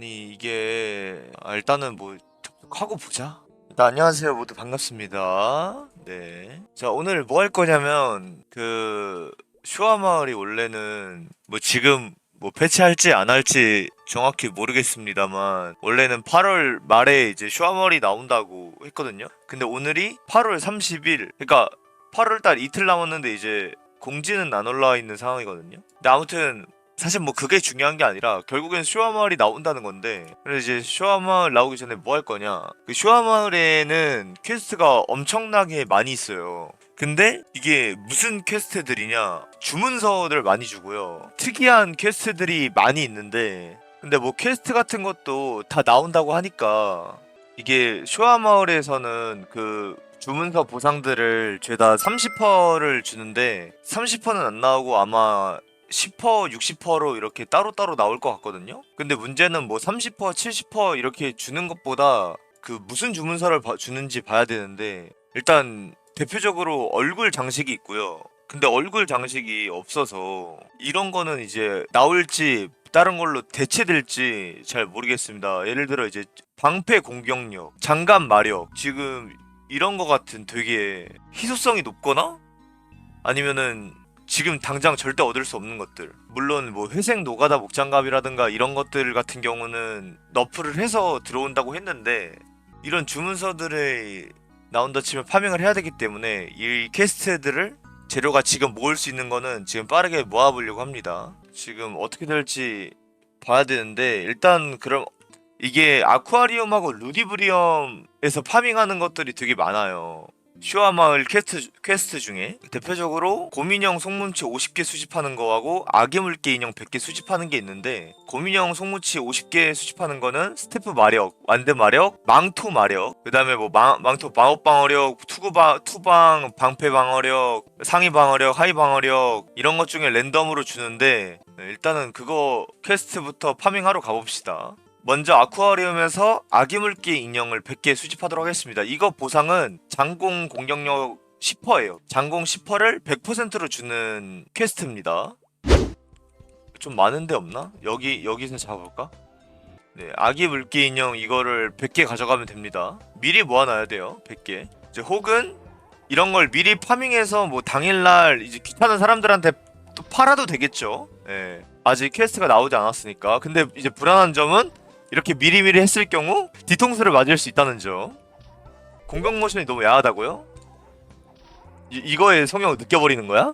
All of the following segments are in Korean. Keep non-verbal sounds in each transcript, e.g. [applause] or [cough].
아니 이게 아, 일단은 뭐 접속하고 보자. 일단 안녕하세요 모두 반갑습니다. 네. 자 오늘 뭐 할 거냐면 그 슈아 마을이 원래는 뭐 지금 뭐 패치할지 안 할지 정확히 모르겠습니다만 원래는 8월 말에 이제 슈아 마을이 나온다고 했거든요. 근데 오늘이 8월 30일 그러니까 8월 달 이틀 남았는데 이제 공지는 안 올라와 있는 상황이거든요. 근데 아무튼 사실 뭐 그게 중요한 게 아니라 결국엔 슈아마을이 나온다는 건데 그래서 이제 슈아마을 나오기 전에 뭐 할 거냐? 그 슈아마을에는 퀘스트가 엄청나게 많이 있어요. 근데 이게 무슨 퀘스트들이냐? 주문서들 많이 주고요. 특이한 퀘스트들이 많이 있는데 근데 뭐 퀘스트 같은 것도 다 나온다고 하니까 이게 슈아마을에서는 그 주문서 보상들을 죄다 30%를 주는데 30%는 안 나오고 아마 10% 60%로 이렇게 따로따로 나올 것 같거든요. 근데 문제는 뭐 30% 70% 이렇게 주는 것보다 그 무슨 주문서를 봐- 주는지 봐야 되는데 일단 대표적으로 얼굴 장식이 있고요. 근데 얼굴 장식이 없어서 이런 거는 이제 나올지 다른 걸로 대체될지 잘 모르겠습니다. 예를 들어 이제 방패 공격력, 장갑 마력 지금 이런 거 같은 되게 희소성이 높거나 아니면은 지금 당장 절대 얻을 수 없는 것들. 물론 뭐 회색 노가다 목장갑이라든가 이런 것들 같은 경우는 너프를 해서 들어온다고 했는데 이런 주문서들에 나온다 치면 파밍을 해야 되기 때문에 이 퀘스트들을 재료가 지금 모을 수 있는 거는 지금 빠르게 모아보려고 합니다. 지금 어떻게 될지 봐야 되는데 일단 그럼 이게 아쿠아리움하고 루디브리엄에서 파밍하는 것들이 되게 많아요 슈아 마을 퀘스트, 퀘스트 중에 대표적으로 곰인형 송문치 50개 수집하는 거하고 아기물개 인형 100개 수집하는 게 있는데 곰인형 송문치 50개 수집하는 거는 스태프 마력, 완드 마력, 망토 마력 그 다음에 뭐 망, 망토 마법 방어력, 투구방, 투방, 방패 방어력, 상위 방어력, 하위 방어력 이런 것 중에 랜덤으로 주는데 네, 일단은 그거 퀘스트부터 파밍하러 가봅시다 먼저 아쿠아리움에서 아기물기 인형을 100개 수집하도록 하겠습니다. 이거 보상은 장공 공격력 10%예요. 장공 10%를 100%로 주는 퀘스트입니다. 좀 많은데 없나? 여기 여기서 잡아볼까? 네, 아기 물기 인형 이거를 100개 가져가면 됩니다. 미리 모아놔야 돼요. 100개. 이제 혹은 이런 걸 미리 파밍해서 뭐 당일날 이제 귀찮은 사람들한테 또 팔아도 되겠죠. 예. 아직 퀘스트가 나오지 않았으니까. 근데 이제 불안한 점은 이렇게 미리미리 했을 경우 뒤통수를 맞을 수 있다는 점. 공격 모션이 너무 야하다고요? 이, 이거에 성향을 느껴버리는 거야?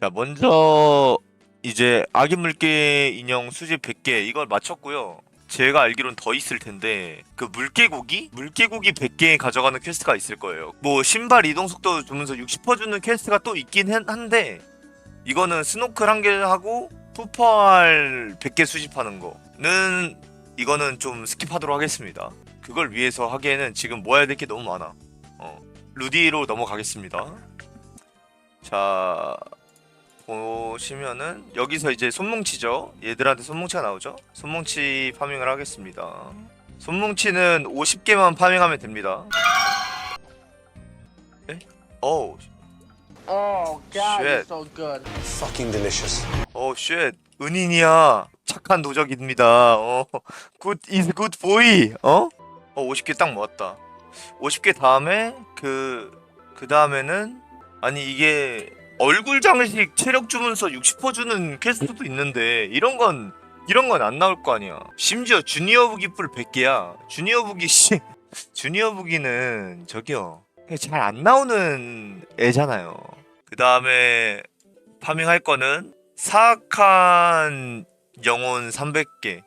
자, 먼저 이제 아기 물개 인형 수집 100개 이걸 맞췄고요. 제가 알기론 더 있을 텐데 그 물개고기? 물개고기 100개 가져가는 퀘스트가 있을 거예요. 뭐 신발 이동 속도 주면서 60% 주는 퀘스트가 또 있긴 한- 한데 이거는 스노클 한 개 하고 푸퍼알 100개 수집하는 거 는 이거는 좀 스킵하도록 하겠습니다. 그걸 위해서 하기에는 지금 모아야 될 게 너무 많아. 어. 루디로 넘어가겠습니다. 자, 보시면은 여기서 이제 손뭉치죠. 얘들한테 손뭉치가 나오죠. 손뭉치 파밍을 하겠습니다. 손뭉치는 50개만 파밍하면 됩니다. 에? 어우, Oh God, Shit. it's so good. Fucking delicious. 어, 쉣. 은인이야. 착한 도적입니다. 어, 굿 is good boy. 어? 어, 50개 딱 모았다. 50개 다음에 그, 그 다음에는 아니 이게 얼굴 장식 체력 주문서 60% 주는 퀘스트도 있는데 이런 건 이런 건 안 나올 거 아니야. 심지어 주니어 무기 뿔 100개야. 주니어 무기 씨. 주니어 무기는 저기요. 잘 안 나오는 애잖아요. 그 다음에 파밍할 거는 사악한 영혼 300개.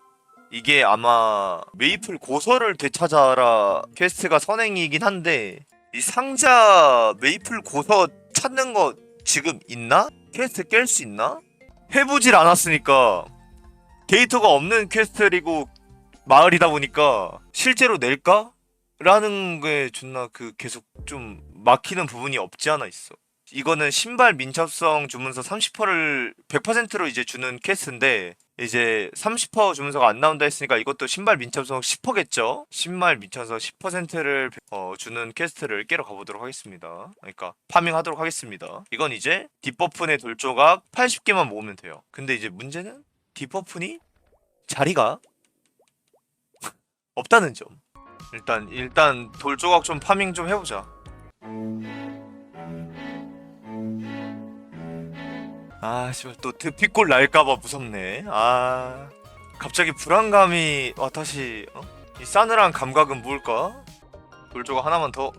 이게 아마 메이플 고서를 되찾아라 퀘스트가 선행이긴 한데 이 상자 메이플 고서 찾는 거 지금 있나? 퀘스트 깰 수 있나? 해보질 않았으니까 데이터가 없는 퀘스트이고 마을이다 보니까 실제로 낼까? 라는 게 존나 그 계속 좀 막히는 부분이 없지 않아 있어. 이거는 신발 민첩성 주문서 30%를 100%로 이제 주는 퀘스트인데 이제 30% 주문서가 안 나온다 했으니까 이것도 신발 민첩성 10%겠죠? 신발 민첩성 10%를 어, 주는 퀘스트를 깨러 가보도록 하겠습니다. 그러니까 파밍하도록 하겠습니다. 이건 이제 딥버프의 돌조각 80개만 모으면 돼요. 근데 이제 문제는 딥버프니 자리가 없다는 점. 일단 일단 돌 조각 좀 파밍 좀 해보자. 아 씨발 또 드피골 날까봐 무섭네. 아 갑자기 불안감이 와 다시 어? 이 싸늘한 감각은 뭘까? 돌 조각 하나만 더.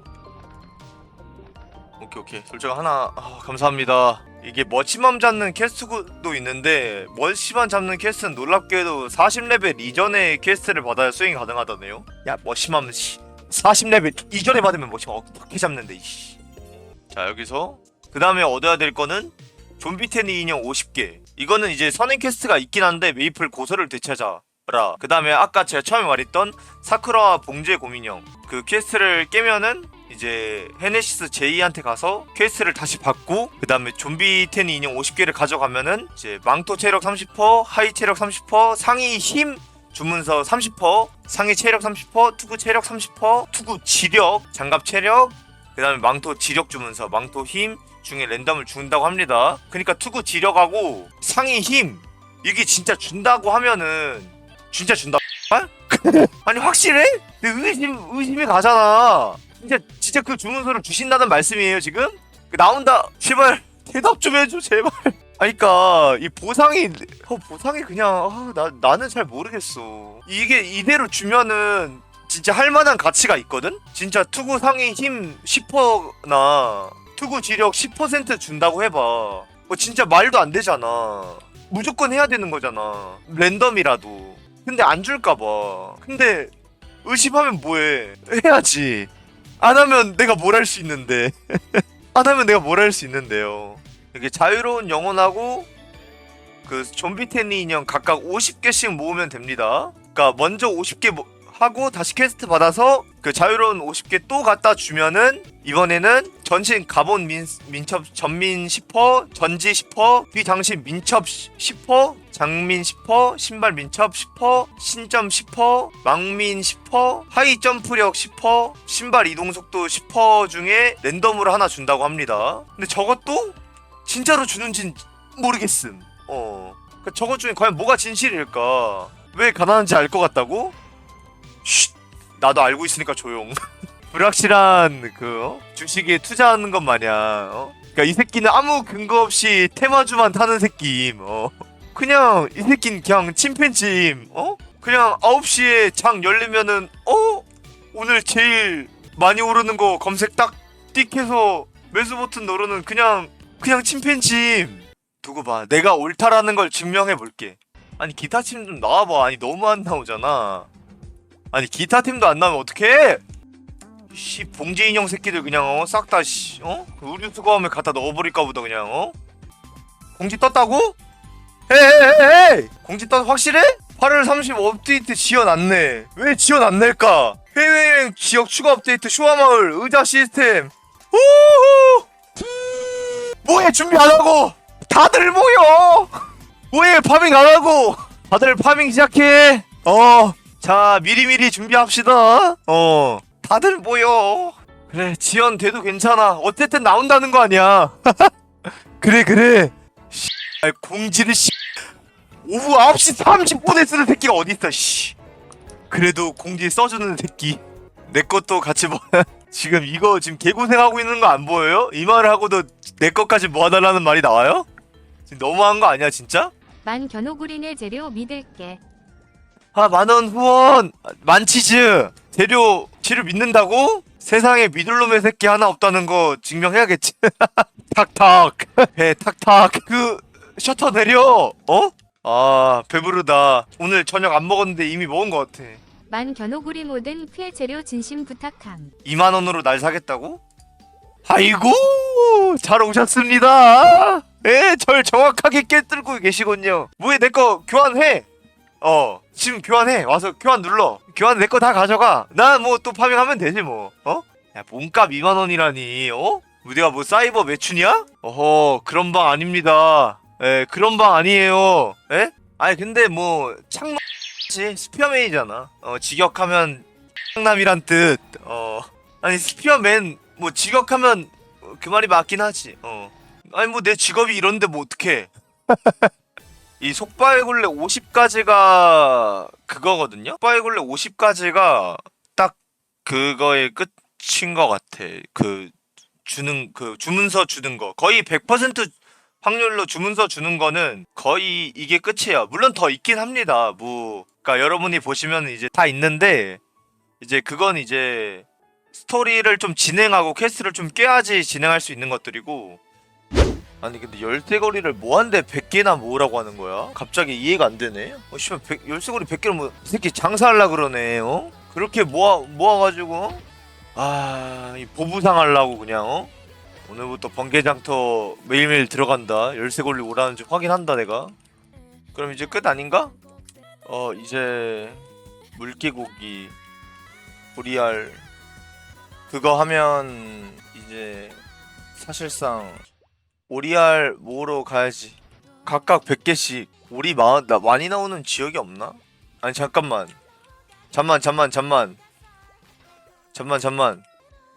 오케이 오케이 돌 조각 하나 아, 감사합니다. 이게 머치맘 잡는 퀘스트도 있는데 머치맘 잡는 퀘스트는 놀랍게도 40레벨 이전에 퀘스트를 받아야 수행이 가능하다네요. 야 머치맘 씨 40레벨 이전에 받으면 머치맘 어떻게 잡는데 이씨. 자 여기서 그 다음에 얻어야 될 거는 좀비테니 인형 50개. 이거는 이제 선행 퀘스트가 있긴 한데 메이플 고서를 되찾아라. 그 다음에 아까 제가 처음에 말했던 사쿠라와 봉제 고민형 그 퀘스트를 깨면은 이제 헤네시스 제이한테 가서 퀘스트를 다시 받고 그 다음에 좀비 테니 인형 50개를 가져가면은 이제 망토 체력 30%, 하이 체력 30%, 상위 힘 주문서 30%, 상위 체력 30%, 투구 체력 30%, 투구 지력, 장갑 체력, 그 다음에 망토 지력 주문서, 망토 힘 중에 랜덤을 준다고 합니다. 그러니까 투구 지력하고 상위 힘 이게 진짜 준다고 하면은 진짜 준다. [laughs] 아니 확실해? 내 의심 의심이 가잖아. 진짜 진짜 그 주문서를 주신다는 말씀이에요 지금? 그 나온다. 제발 대답 좀 해줘 제발. [laughs] 아니까 이 보상이 어, 보상이 그냥 아, 나 나는 잘 모르겠어. 이게 이대로 주면은 진짜 할 만한 가치가 있거든? 진짜 투구 상위 힘 10%나 투구 지력 10% 준다고 해봐. 뭐 진짜 말도 안 되잖아. 무조건 해야 되는 거잖아. 랜덤이라도. 근데 안 줄까봐. 근데 의심하면 뭐해? 해야지. 안 하면 내가 뭘 할 수 있는데. [laughs] 안 하면 내가 뭘 할 수 있는데요. 이게 자유로운 영혼하고 그 좀비 테니 인형 각각 50개씩 모으면 됩니다. 그러니까 먼저 50개 모- 하고 다시 퀘스트 받아서 그 자유로운 50개 또 갖다 주면은 이번에는 전신 가본 민, 민첩 전민 10%, 전지 10%, 비장신 민첩 10%, 장민 10%, 신발 민첩 10%, 신점 10%, 망민 10%, 하이 점프력 10%, 신발 이동 속도 10% 중에 랜덤으로 하나 준다고 합니다. 근데 저것도 진짜로 주는진 모르겠음. 어. 그 저것 중에 과연 뭐가 진실일까? 왜 가난한지 알 것 같다고? 쉿. 나도 알고 있으니까 조용. [laughs] 불확실한 그 어? 주식에 투자하는 것 마냥. 어? 그러니까 이 새끼는 아무 근거 없이 테마주만 타는 새끼임. 어. 그냥 이 새끼는 그냥 침팬지임. 어? 그냥 9시에 장 열리면은 어? 오늘 제일 많이 오르는 거 검색 딱 띡 해서 매수 버튼 누르는 그냥 그냥 침팬지임. 두고 봐. 내가 옳다라는 걸 증명해 볼게. 아니 기타 팀좀 나와봐. 아니 너무 안 나오잖아. 아니 기타 팀도 안 나오면 어떡해? 씨 봉제 인형 새끼들 그냥 어 싹 다 씨 어? 의류 수거함에 갖다 넣어버릴까 보다 그냥 어? 공지 떴다고? 헤헤헤헤 공지 떴 확실해? 8월 30 업데이트 지어놨네 왜 지어놨을까? 해외여행 지역 추가 업데이트 쇼아마을 의자 시스템 오호 뭐해 준비 안 하고 다들 모여 [laughs] 뭐해 파밍 안 하고 다들 파밍 시작해 어 자 미리미리 준비합시다 어 다들 모여 그래 지연 돼도 괜찮아 어쨌든 나온다는 거 아니야 [laughs] 그래 그래 씨, 아이, 공지를 씨 오후 9시 30분에 쓰는 새끼가 어딨어 씨 그래도 공지 써주는 새끼 내 것도 같이 뭐 [laughs] 지금 이거 지금 개고생하고 있는 거 안 보여요? 이 말을 하고도 내 것까지 모아달라는 말이 나와요? 지금 너무한 거 아니야 진짜? 만 견호구린의 재료 믿을게. 아 만원 후원! 만치즈! 재료 치를 믿는다고? 세상에 믿을 놈의 새끼 하나 없다는 거 증명해야겠지. [laughs] 탁탁! 배 탁탁! 그 셔터 내려! 어? 아 배부르다. 오늘 저녁 안 먹었는데 이미 먹은 것 같아. 만 견호구리 모든 쾌 재료 진심 부탁함. 2만원으로 날 사겠다고? 아이고! 잘 오셨습니다. 예, 절 정확하게 깨뚫고 계시군요. 뭐해 내거 교환해 어 지금 교환해. 와서 교환 눌러. 교환 내 거 다 가져가. 난 뭐 또 파밍하면 되지 뭐. 어? 야 몸값 2만 원이라니. 어? 우리가 뭐 사이버 매춘이야? 어허 그런 방 아닙니다. 예 그런 방 아니에요. 예? 아니 근데 뭐 창남지 스피어맨이잖아. 어 직역하면 창남이란 뜻어. 아니 스피어맨 뭐 직역하면 그 말이 맞긴 하지. 어. 아니 뭐 내 직업이 이런데 뭐 어떡해 [laughs] 이 속바이굴레 50가지가 그거거든요. 속바이굴레 50가지가 딱 그거의 끝인 것 같아. 그 주는 그 주문서 주는 거 거의 100% 확률로 주문서 주는 거는 거의 이게 끝이에요. 물론 더 있긴 합니다. 뭐 그러니까 여러분이 보시면 이제 다 있는데 이제 그건 이제 스토리를 좀 진행하고 퀘스트를 좀 깨야지 진행할 수 있는 것들이고 아니 근데 열쇠고리를 뭐한데 100개나 모으라고 하는 거야? 갑자기 이해가 안 되네. 어 씨발 100, 열쇠고리 100개를 뭐이 새끼 장사하려 그러네. 어? 그렇게 모아 모아 가지고 아, 이 보부상 하려고 그냥 어? 오늘부터 번개장터 매일매일 들어간다. 열쇠고리 오라는지 확인한다 내가. 그럼 이제 끝 아닌가? 어, 이제 물개고기 보리알 그거 하면 이제 사실상 오리알 모으러 가야지. 각각 100개씩. 오리 마, 나 많이 나오는 지역이 없나? 아니 잠깐만. 잠만 잠만 잠만. 잠만 잠만.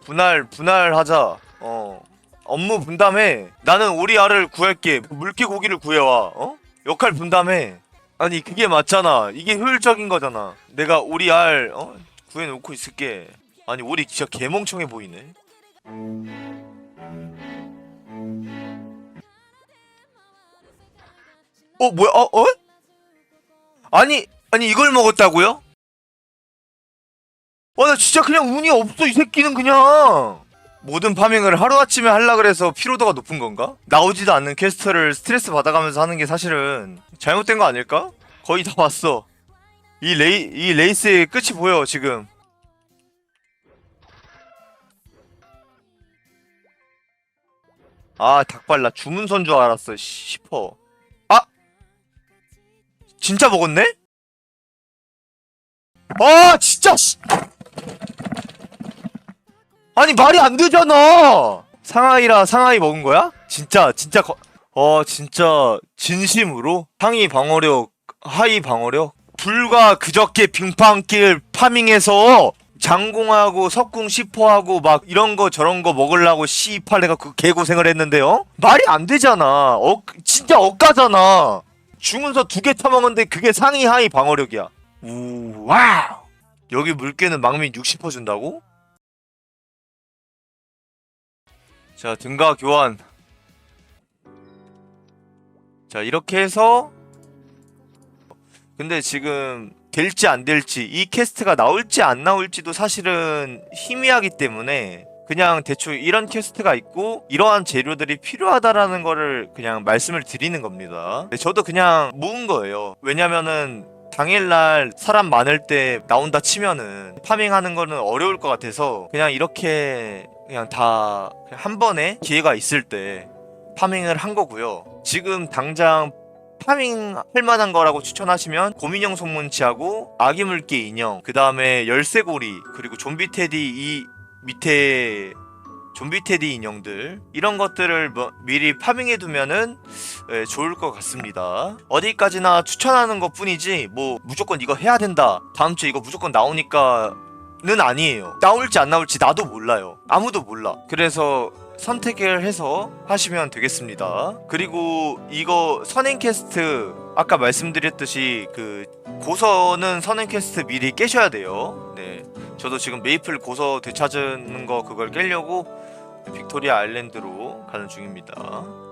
분할 분할하자. 어. 업무 분담해. 나는 오리알을 구할게. 물개 고기를 구해와. 어? 역할 분담해. 아니 그게 맞잖아. 이게 효율적인 거잖아. 내가 오리알 어? 구해놓고 있을게. 아니 오리 진짜 개멍청해 보이네. 어 뭐야? 어 어? 아니 아니 이걸 먹었다고요? 와 나 진짜 그냥 운이 없어 이 새끼는 그냥 모든 파밍을 하루아침에 하려 그래서 피로도가 높은 건가? 나오지도 않는 퀘스트를 스트레스 받아가면서 하는 게 사실은 잘못된 거 아닐까? 거의 다 왔어 이 레이 이 레이스의 끝이 보여 지금 아 닭발라 주문선 줄 알았어 싶어 아 진짜 먹었네? 아 진짜 씨. 아니 말이 안 되잖아. 상하이라 상하이 먹은 거야? 진짜 진짜 거, 어 진짜 진심으로 상이 방어력 하이 방어력 불과 그저께 빙판길 파밍해서 장공하고 석궁 시포하고 막 이런 거 저런 거 먹으려고 씨팔레가 그 개고생을 했는데요? 말이 안 되잖아. 어 진짜 억까잖아. 주문서 두 개 처먹었는데 그게 상위 하위 방어력이야. 우 와우. 여기 물개는 망민 60% 준다고? 자 등가 교환 자 이렇게 해서 근데 지금 될지 안 될지 이 캐스트가 나올지 안 나올지도 사실은 희미하기 때문에 그냥 대충 이런 캐스트가 있고 이러한 재료들이 필요하다라는 거를 그냥 말씀을 드리는 겁니다 근데 저도 그냥 모은 거예요 왜냐면은 당일날 사람 많을 때 나온다 치면은 파밍하는 거는 어려울 것 같아서 그냥 이렇게 그냥 다 한 번에 기회가 있을 때 파밍을 한 거고요. 지금 당장 파밍 할 만한 거라고 추천하시면 고민형 송문치하고 아기 물개 인형, 그 다음에 열쇠고리, 그리고 좀비 테디 이 밑에 좀비 테디 인형들 이런 것들을 뭐 미리 파밍해 두면은 예, 좋을 것 같습니다. 어디까지나 추천하는 것 뿐이지 뭐 무조건 이거 해야 된다. 다음 주에 이거 무조건 나오니까 는 아니에요. 나올지 안 나올지 나도 몰라요. 아무도 몰라. 그래서 선택을 해서 하시면 되겠습니다. 그리고 이거 선행 퀘스트 아까 말씀드렸듯이 그 고서는 선행 퀘스트 미리 깨셔야 돼요. 네. 저도 지금 메이플 고서 되찾는 거 그걸 깨려고 빅토리아 아일랜드로 가는 중입니다.